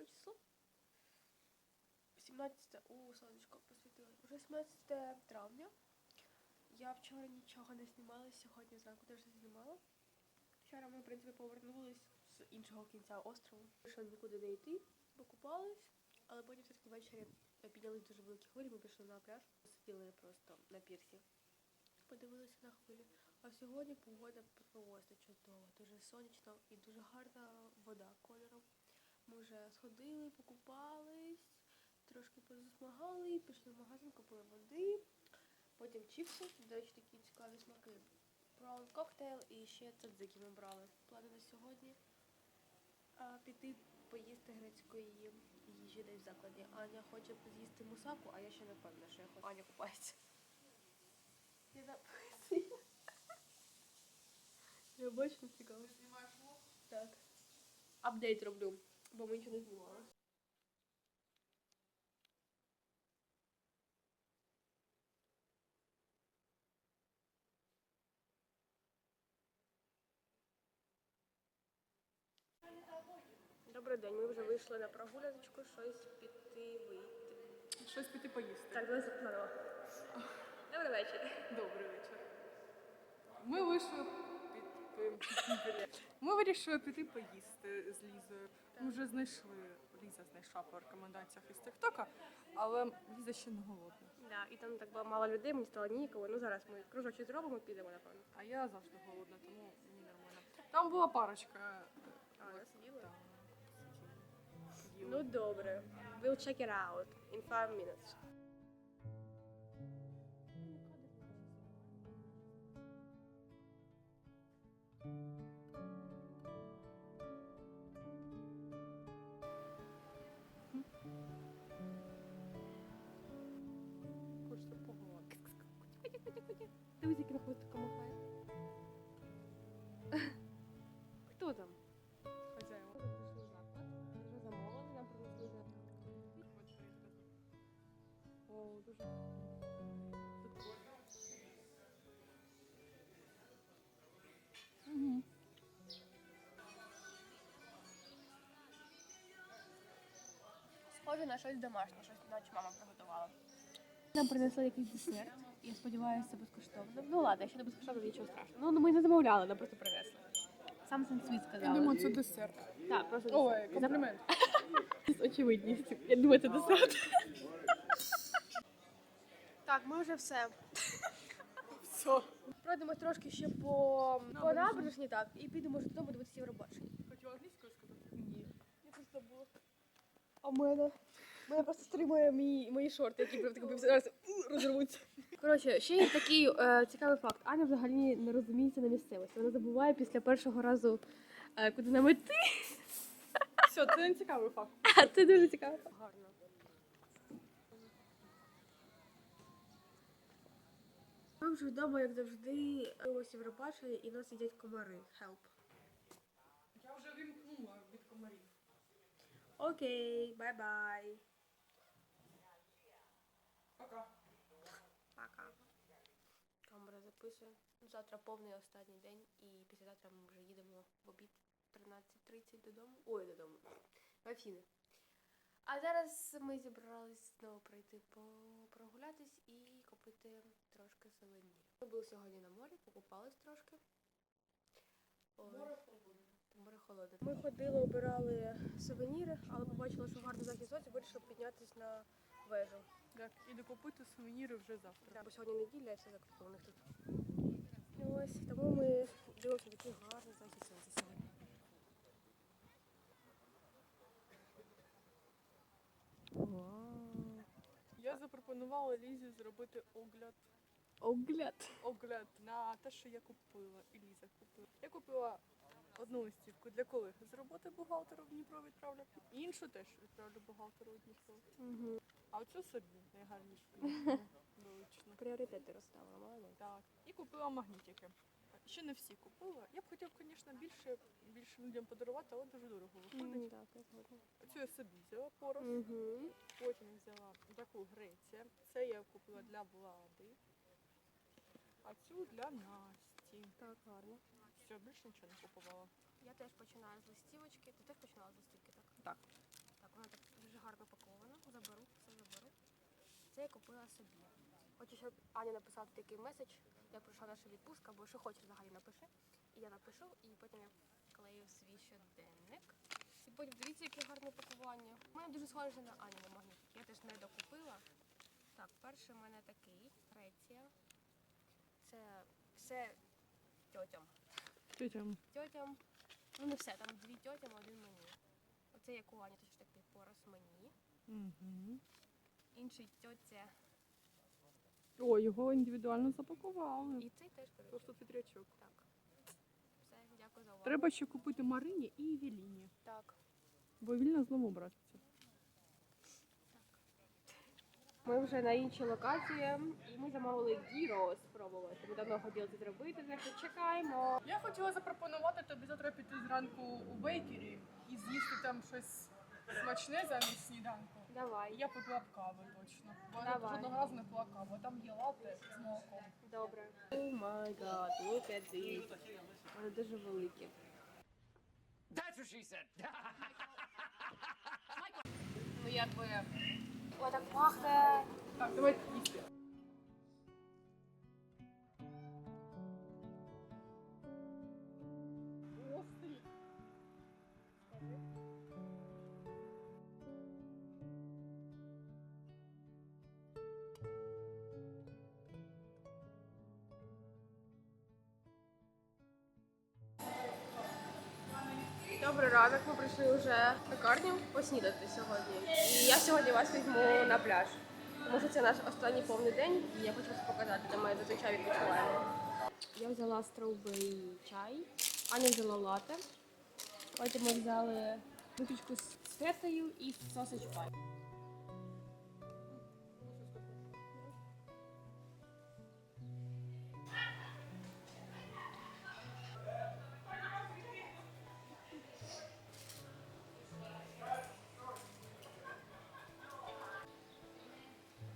яке число? 17, у сонечко посвітило. Вже 17 травня. Я вчора нічого не знімала, сьогодні зранку теж не знімала. Вчора ми, в принципі, повернулись з іншого кінця острову. Вирішили нікуди не йти, покупались, але потім все-таки ввечері піднялись дуже великі хвилі, ми пішли на пляж, сиділи просто на пірсі. Подивилися на хвилі. А сьогодні погода просто чудова, дуже сонячно і дуже гарна вода кольором. Ми вже сходили, покупались, трошки позасмагали, пішли в магазин, купили води, потім чіпси, до речі, такі цікаві смаки. Браун коктейл і ще цадзики ми брали. Плани на сьогодні а, піти поїсти грецької їжі десь в закладі. Аня хоче з'їсти мусаку, а я ще не впевнена, що я хочу. Аня купається. Я записую. Я бачу цікаво. Ти знімаєш влог? Так. Апдейт роблю, бо ми нічого не знімали. Добрий день, ми вже вийшли на прогуляночку, щось піти вийти. Щось піти поїсти. Так, давай заново. Добрий вечір. Добрий вечір. Ми вийшли під... Ми вирішили піти поїсти з Лізою. Ми вже знайшли, Ліза знайшла по рекомендаціях із Тіктока, але Ліза ще не голодна. Да, і там так було мало людей, мені стало ніяково. Ну зараз ми кружочок зробимо, підемо, напевно. А я завжди голодна, тому мені нормально. Там була парочка. А, от, сиділа? там, сиділи. Ну добре. We'll check it out in five minutes. Хочеться Дивись, як на хвостиком махає. Хто там? Хазяїва. Прийшли в заклад. Вже замовили, нам принесли за. О, дуже Угу. Схоже на щось домашнє, щось наче мама приготувала. Нам принесли якийсь десерт. Я сподіваюся, безкоштовно. Ну ладно, якщо не безкоштовно, нічого страшного. Ну, ми не замовляли, нам просто принесли. Сам Сенсвіт Я сказала. думаю, це десерт. Так, просто. Ой, комплімент. З очевидністю. Я думаю, це десерт. Так, ми вже все. Все. Пройдемо трошки ще по, по набережні, так, і підемо вже додому дивитися Євробачення. Хотіла англійською сказати? Ні. Я просто забула. А в мене. Мене просто стримує мої, мої шорти, які прям зараз розірвуться. Коротше, ще є такий е, цікавий факт. Аня взагалі не розуміється на місцевості. Вона забуває після першого разу, е, куди нам іти. Все, це не цікавий факт. А це дуже цікаво. Гарно. Ми вже вдома, як завжди, ось Євробачення і нас їдять комари. Help. Я вже вимкнула від комарів. Окей, бай-бай. Пока. Пока. Записує. Завтра повний останній день, і післязавтра ми вже їдемо в обід 13.30 додому. Ой, додому. В Афіни. А зараз ми зібрались знову пройти по прогулятись і купити трошки сувенірів. Ми були сьогодні на морі, покупались трошки. Ой. Море холодне. Ми ходили, обирали сувеніри, але побачили, що гарний захід сонця, вирішили піднятися на вежу. Так, і докупити сувеніри вже завтра. Так, бо сьогодні неділя, і все закрито у них тут. І ось, тому ми дивимося такий гарний захід сонця сьогодні. Вау. Я запропонувала Лізі зробити огляд. Огляд. Огляд на те, що я купила, і Ліза купила. Я купила одну листівку для колеги з роботи бухгалтера в Дніпро відправлю. Іншу теж відправлю бухгалтеру в Дніпро. Угу. А оцю собі найгарнішу вилучно. Пріоритети розставила, молодець. Так. І купила магнітики. Ще не всі купила. Я б хотів, звісно, більше, більше людям подарувати, але дуже дорого виходить. Мгм, Так, я згодна. Цю я собі взяла порос. Угу. Потім взяла таку Греція. Це я купила для влади. А цю для Насті. Так, гарно. Все, більше нічого не купувала. Я теж починаю з листівочки. Ти теж починала з листівки, так? Так. Так, Вона так дуже гарно пакована. Заберу, все заберу. Це я купила собі. Хочу, щоб Аня написала такий меседж, як пройшла наша відпустка, або що хочеш взагалі напиши. І я напишу, і потім я клею свій щоденник. І потім дивіться, яке гарне пакування. У мене дуже схоже на Ані на магніт. Я теж не докупила. Так, перший у мене такий Греція. Це все тьотям. Тетям. Тьотям. Ну не все, там дві тьотям, один мені. Оце як у Ані, теж такий порос мені. Угу. Інший тьотя. О, його індивідуально запакували. І цей теж коротше. Просто вітрячок. Так. Все, дякую за увагу. Треба ще купити Марині і Евеліні, Так. бо Евеліна знову братиться. Ми вже на іншій локації, і ми замовили гіро спробувати. Ми давно хотіли це зробити, значить чекаємо. Я хотіла запропонувати тобі завтра піти зранку у бейкері і з'їсти там щось смачне замість сніданку. Давай. Я попила б кави точно. Бо я Давай. жодного разу не пила каву. Там є лапи, з молоком. Добре. О май гад, look at this. Вони дуже великі. That's what she said. Ну якби. Ой, так пахне. Так, давайте їсти. Добрий ранок, ми прийшли вже в пекарню поснідати сьогодні. І я сьогодні вас візьму на пляж. Тому що це наш останній повний день, і я хочу вас показати, де ми зазвичай відпочиваємо. Я взяла стrawberry чай, Аня взяла лате. Потім ми взяли випічку з фетою і сосич pie.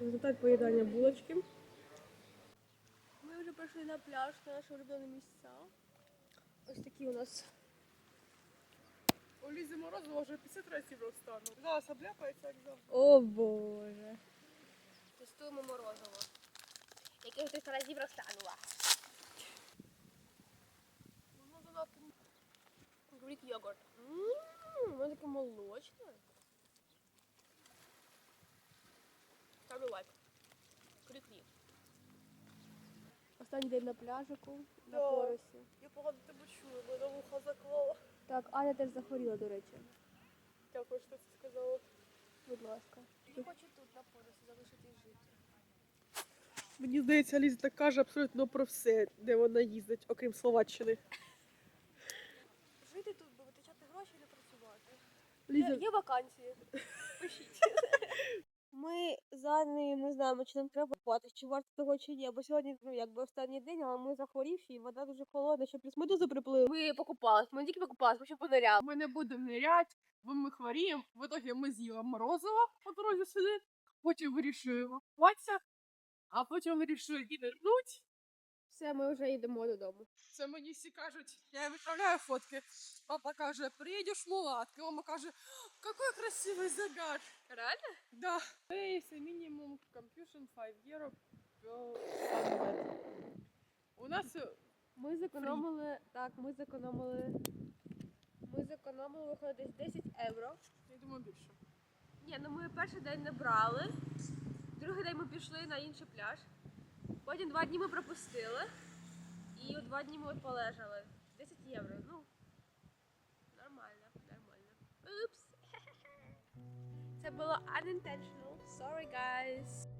Результат поїдання булочки. Ми вже прийшли на пляж, на наші улюблені місця. Ось такі у нас У Лізі Морозова вже 50 разів розстану. Зараз обляпається, як завжди. О боже. Тестуємо морозиво. Яке ж 300 разів розтанула. Грік йогурт. Ммм, воно таке молочне. Ставлю лайк. Крик-крик. Останній день на пляжику, на поросі. Я погано тебе чую, мене вуха заклала. Так, Аня теж захворіла, до речі. Дякую, що ти це сказала. Будь ласка. Я хочу тут на поросі залишитись жити. Мені здається, Ліза так каже абсолютно про все, де вона їздить, окрім Словаччини. Жити тут, бо витрачати гроші і не працювати. Ліза, Є вакансії. Пишіть. Ми за нею не знаємо, чи нам треба плати, чи варто того чи ні. Бо сьогодні ну, якби останній день, але ми захворівші, і вода дуже холодна, ще плюс медузи приплили. Ми покупались, ми не тільки покупались, ми ще пониряли. ми не будемо ниряти, бо ми хворіємо. В итоге ми з'їли морозиво по дорозі сюди, потім вирішуємо купатися, а потім вирішую і нирнуть. Все, ми вже йдемо додому. Це мені всі кажуть, я їм відправляю фотки. Папа каже, приїдеш в мулатки. Мама каже, какой красивий загар. Реально? Да. Есть минимум completion 5 euro per sunbed. У нас Ми зекономили, так, ми зекономили. Ми зекономили, виходить, десь 10 євро. я думаю більше. Ні, ну ми перший день не брали. Другий день ми пішли на інший пляж. Потім два дні ми пропустили. І у два дні ми полежали. 10 євро. Ну, нормально, нормально. Упс. Це було unintentional. Sorry, guys.